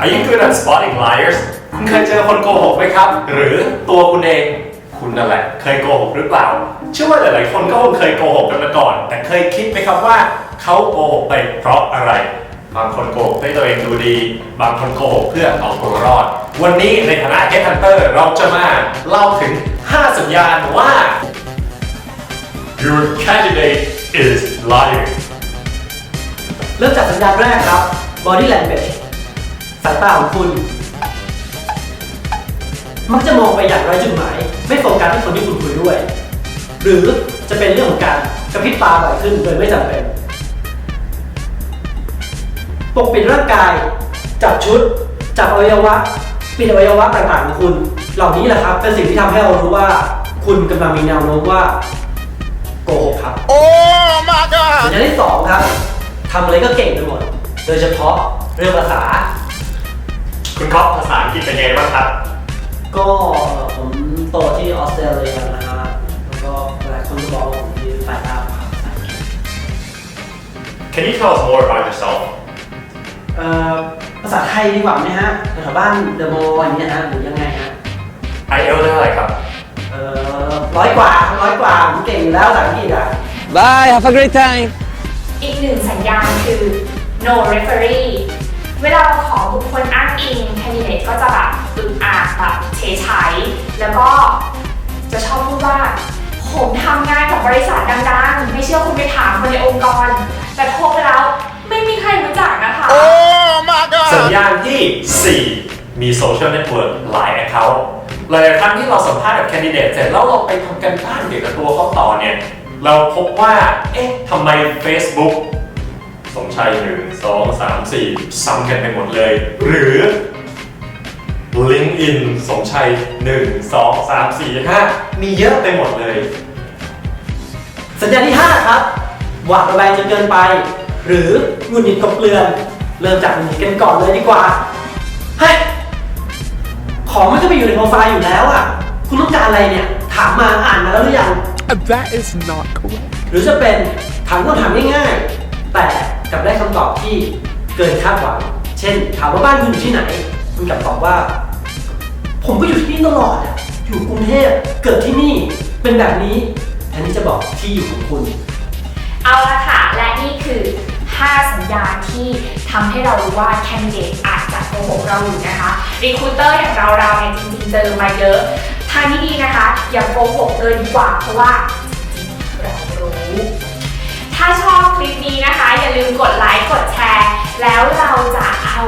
Are you good at spotting liars คุณเคยเจอคนโกหกไหมครับ หรือตัวคุณเอง คุณนั่นแหละ เคยโกหกหรือเปล่า เชื่อว่าหลายๆ คนก็คงเคยโกหกกันมาก่อน แต่เคยคิดไหมครับว่าเขาโกหกไปเพราะอะไร บางคนโกหกให้ตัวเองดูดี บางคนโกหกเพื่อเอาตัวรอด วันนี้ในฐานะเฮดฮันเตอร์เราจะมาเล่าถึง 5 สัญญาณว่า your candidate is liar เริ่มจากสัญญาณแรกครับ body language สายตาของคุณ มักจะมองไปอย่างไร้จุดหมาย ไม่โฟกัสที่คนที่คุณคุยด้วย หรือจะเป็นเรื่องของการกระพริบตาบ่อยขึ้นโดยไม่จำเป็นปกปิดร่างกาย จับชุด จับอวัยวะปิดอวัยวะต่างๆของคุณ เหล่านี้แหละครับ เป็นสิ่งที่ทำให้เรารู้ว่า คุณกำลังมีแนวโน้มว่าโกหกครับ Oh my god! สัญญาณที่สองครับทำอะไรก็เก่งไปหมด โดยเฉพาะเรื่องภาษา คุณก๊อฟภาษาอังกฤษเป็นไงบ้างครับ ก็ผมโตที่ออสเตรเลียนะฮะแล้วก็หลายคนก็บอกว่าผมมีสายตาภาษาอังกฤษ Can you tell us more about yourself เอ่อภาษาไทยดีกว่าไหมฮะแถวบ้านเดอะมอลล์อย่างเงี้ยฮะหรือยังไงฮะ IELTS ได้อะไรครับ เอ่อร้อยกว่าร้อยกว่าผมเก่งอยู่แล้วภาษาอังกฤษอะ Bye, have a great time. อีกหนึ่งสัญญาณคือ no referee เวลาเราขอบุคคลอ้างอิง candidate ก็จะแบบอึดอัดแบบเฉยใยแล้วก็จะชอบพูดว่า ผมทำงานกับบริษัทดังๆ ไม่เชื่อคุณไปถามคนในองค์กร แต่โทรไปแล้วไม่มีใครรู้จักนะคะ Oh my สัญ god! ญาณที่ 4 มีโซเชียลเน็ตเวิร์กหลาย Account หลายๆครั้งที่เราสัมภาษณ์กับแคนดิเดตเสร็จแล้วเราไปทำกันบ้านเกี่ยวกับตัวเขาต่อเนี่ย เราพบว่า เอ๊ะทำไม Facebook สมชัย1 2 3 4ซ้ำกันไปหมดเลย หรือ LinkedIn สมชัย1 2 3 4 5มีเยอะไปหมดเลย สัญญาณที่ 5 ครับ หวาดระแวงจนเกินไป หรือหงุดหงิดกบเกลือน เริ่มจากหงุดหงิดกันก่อนเลยดีกว่าเฮ้ยของมันก็ไปอยู่ในโปรไฟล์อยู่แล้วอะ คุณต้องการอะไรเนี่ย ถามมาอ่านมาแล้วหรือยัง That is not correct. หรือจะเป็นถามคำถามง่ายๆ แต่กลับได้คำตอบที่เกินคาดหวัง เช่น ถามว่าบ้านคุณอยู่ที่ไหน คุณกลับตอบว่า ผมก็อยู่ที่นี่ตลอดอะอยู่กรุงเทพเกิดที่นี่เป็นแบบนี้แทนที่จะบอกที่อยู่ของคุณ เอาละค่ะ และนี่คือ 5 สัญญาณที่ทำให้เรารู้ว่าแคนดิเดตอาจจะโกหกเราอยู่นะคะรีคูเตอร์อย่างเราเราๆเนี่ยจริงๆเจอมาเยอะทางที่ดีนะคะ อย่าโกหกเลยดีกว่า เพราะว่าเรารู้ ถ้าชอบคลิปนี้นะคะ อย่าลืมกดไลค์ กดแชร์ แล้วเราจะเอา